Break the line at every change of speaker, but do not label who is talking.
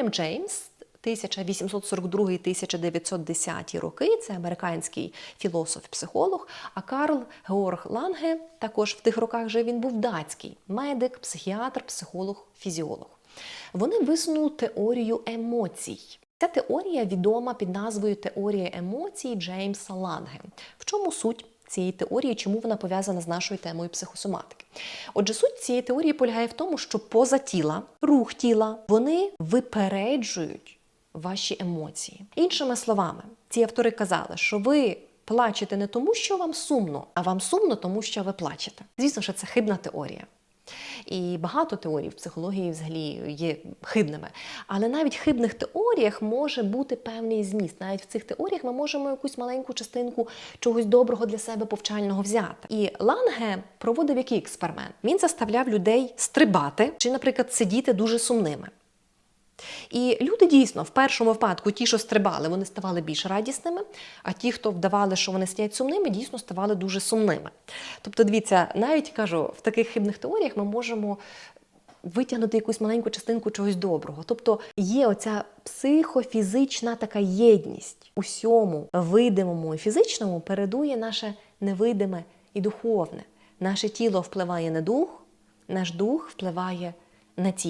Вільям Джеймс 1842-1910 роки, це американський філософ-психолог, а Карл Георг Ланге також в тих роках жив, він був датський медик, психіатр, психолог, фізіолог. Вони висунули теорію емоцій. Ця теорія відома під назвою Теорія емоцій Джеймса Ланге. В чому суть цієї теорії, чому вона пов'язана з нашою темою психосоматики? Отже, суть цієї теорії полягає в тому, що поза тіла, рух тіла, вони випереджують ваші емоції. Іншими словами, ці автори казали, що ви плачете не тому, що вам сумно, а вам сумно, тому що ви плачете. Звісно, що це хибна теорія. І багато теорій в психології взагалі є хибними. Але навіть в хибних теоріях може бути певний зміст. Навіть в цих теоріях ми можемо якусь маленьку частинку чогось доброго для себе повчального взяти. І Ланге проводив який експеримент? Він заставляв людей стрибати чи, наприклад, сидіти дуже сумними. І люди дійсно в першому випадку, ті, що стрибали, вони ставали більш радісними, а ті, хто вдавали, що вони стоять сумними, дійсно ставали дуже сумними. Тобто, дивіться, навіть кажу, в таких хибних теоріях ми можемо витягнути якусь маленьку частинку чогось доброго. Тобто є оця психофізична така єдність усьому видимому і фізичному передує наше невидиме і духовне. Наше тіло впливає на дух, наш дух впливає на тіло.